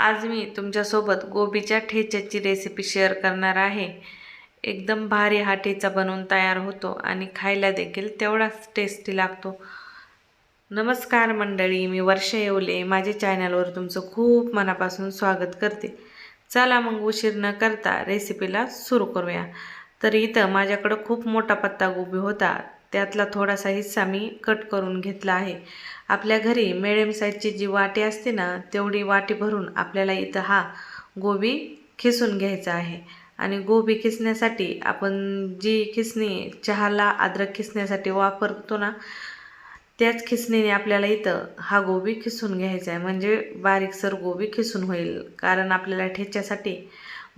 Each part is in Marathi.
आज मी तुमच्यासोबत गोबीच्या ठेच्याची रेसिपी शेअर करणार आहे. एकदम भारी हा ठेचा बनवून तयार होतो आणि खायला देखील तेवढाच टेस्टी लागतो. नमस्कार मंडळी मी वर्षा येवले. माझ्या चॅनलवर तुमचं खूप मनापासून स्वागत करते. चला मग उशीर न करता रेसिपीला सुरू करूया. तर इथं माझ्याकडं खूप मोठा पत्ता गोबी होता. त्यातला थोडासा हिस्सा मी कट करून घेतला आहे. आपल्या घरी मिडियम साईजची जी वाटी असते ना तेवढी वाटी भरून आपल्याला इथं हा गोबी खिसून घ्यायचा आहे. आणि गोबी खिसण्यासाठी आपण जी खिसणी चहाला अद्रक खिसण्यासाठी वापरतो ना त्याच खिसणीने आपल्याला इथं हा गोबी खिसून घ्यायचा आहे. म्हणजे बारीकसर गोबी खिसून होईल. कारण आपल्याला ठेच्यासाठी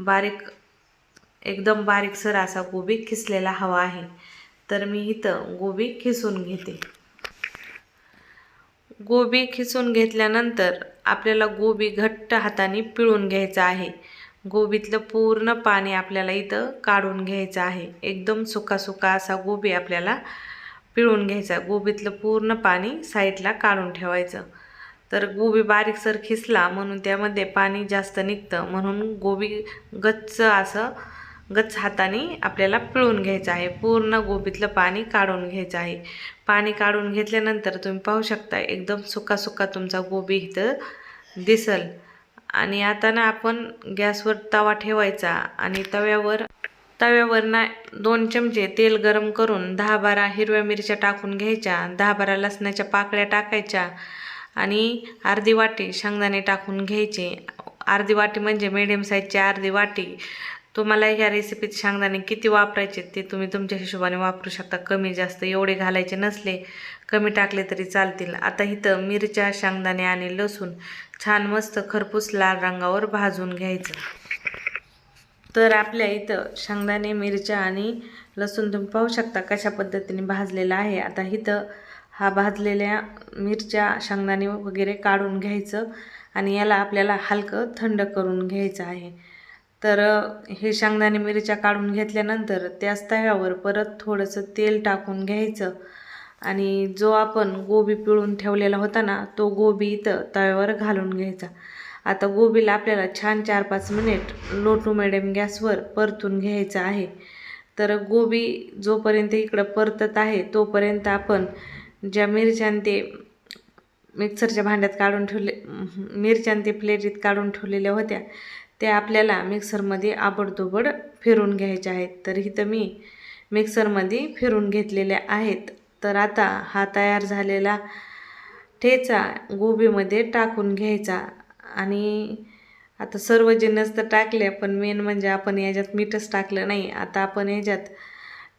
बारीक एकदम बारीकसर असा गोबी खिसलेला हवा आहे. तर मी इथं गोबी खिसून घेते. गोबी खिसून घेतल्यानंतर आपल्याला गोबी घट्ट हाताने पिळून घ्यायचं आहे. गोबीतलं पूर्ण पाणी आपल्याला इथं काढून घ्यायचं आहे. एकदम सुका सुका असा गोबी आपल्याला पिळून घ्यायचा. गोबीतलं पूर्ण पाणी साईडला काढून ठेवायचं. तर गोबी बारीकसर खिसला म्हणून त्यामध्ये पाणी जास्त निघतं. म्हणून गोबी गच्च असं गच्च हाताने आपल्याला पिळून घ्यायचं आहे. पूर्ण गोबीतलं पाणी काढून घ्यायचं आहे. पाणी काढून घेतल्यानंतर तुम्ही पाहू शकता एकदम सुका सुका तुमचा गोबी इथं दिसल. आणि आता ना आपण गॅसवर तवा ठेवायचा आणि तव्यावर तव्यावर ना दोन चमचे तेल गरम करून दहा बारा हिरव्या मिरच्या टाकून घ्यायच्या. दहा बारा लसणाच्या पाकळ्या टाकायच्या आणि अर्धी वाटी शेंगदाणे टाकून घ्यायचे. अर्धी वाटी म्हणजे मिडियम साईजची अर्धी वाटी. तुम्हाला ह्या रेसिपीत शेंगदाणे किती वापरायचे ते तुम्ही तुमच्या हिशोबाने वापरू शकता. कमी जास्त एवढे घालायचे नसले कमी टाकले तरी चालतील. आता इथं मिरच्या शेंगदाणे आणि लसूण छान मस्त खरपूस लाल रंगावर भाजून घ्यायचं. तर आपल्या इथं शेंगदाणे मिरच्या आणि लसूण तुम्ही पाहू शकता कशा पद्धतीने भाजलेला आहे. आता इथं हा भाजलेल्या मिरच्या शेंगदाणे वगैरे काढून घ्यायचं आणि याला आपल्याला हलकं थंड करून घ्यायचं आहे. तर हे शेंगदाणे मिरच्या काढून घेतल्यानंतर त्याच तव्यावर परत थोडंसं तेल टाकून घ्यायचं. आणि जो आपण गोबी पिळून ठेवलेला होता ना तो गोबी इथं तव्यावर घालून घ्यायचा. आता गोबीला आपल्याला छान चार पाच मिनिट लो टू मिडियम गॅसवर परतून घ्यायचं आहे. तर गोबी जोपर्यंत इकडं परतत आहे तोपर्यंत आपण ज्या मिरच्यान ते मिक्सरच्या भांड्यात काढून ठेवले मिरच्यान ते प्लेटीत काढून ठेवलेल्या होत्या ते आपल्याला मिक्सरमध्ये आबडतोबड फिरून घ्यायचे आहेत. तर इथं मी मिक्सरमध्ये फिरून घेतलेल्या आहेत. तर आता हा तयार झालेला ठेचा गोबीमध्ये टाकून घ्यायचा. आणि आता सर्व जिन्नस तर टाकले पण मेन म्हणजे आपण याच्यात मीठच टाकलं नाही. आता आपण याच्यात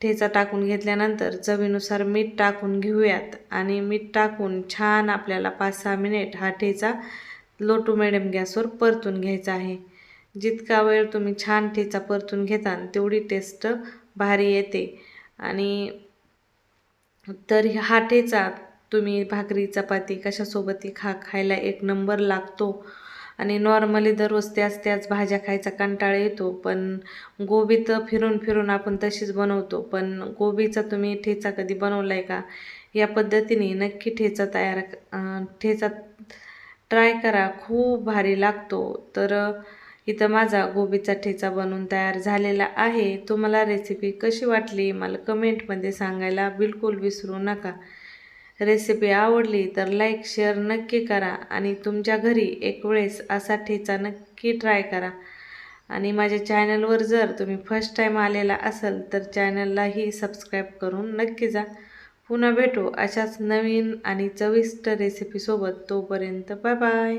ठेचा टाकून घेतल्यानंतर चवीनुसार मीठ टाकून घेऊयात. आणि मीठ टाकून छान आपल्याला पाच सहा मिनिट हा ठेचा लो टू मिडियम गॅसवर परतून घ्यायचा आहे. जितका वेळ तुम्ही छान ठेचा परतून घेता तेवढी टेस्ट भारी येते. आणि तर हा ठेचा तुम्ही भाकरी चपाती कशासोबतही खा खायला एक नंबर लागतो. आणि नॉर्मली दररोज त्याच त्याच भाज्या खायचा कंटाळा येतो पण गोबी तर फिरून फिरून आपण तशीच बनवतो. पण गोबीचा तुम्ही ठेचा कधी बनवला आहे का? या पद्धतीने नक्की ठेचा तयार ठेचा ट्राय करा. खूप भारी लागतो. तर इथं माझा गोबीचा ठेचा बनवून तयार झालेला आहे. तुम्हाला रेसिपी कशी वाटली मला कमेंटमध्ये सांगायला बिलकुल विसरू नका. रेसिपी आवडली तर लाईक शेअर नक्की करा आणि तुमच्या घरी एक वेळेस असा ठेचा नक्की ट्राय करा. आणि माझ्या चॅनलवर जर तुम्ही फर्स्ट टाईम आलेला असाल तर चॅनललाही सबस्क्राईब करून नक्की जा. पुन्हा भेटू अशाच नवीन आणि चविष्ट रेसिपीसोबत तोपर्यंत बाय बाय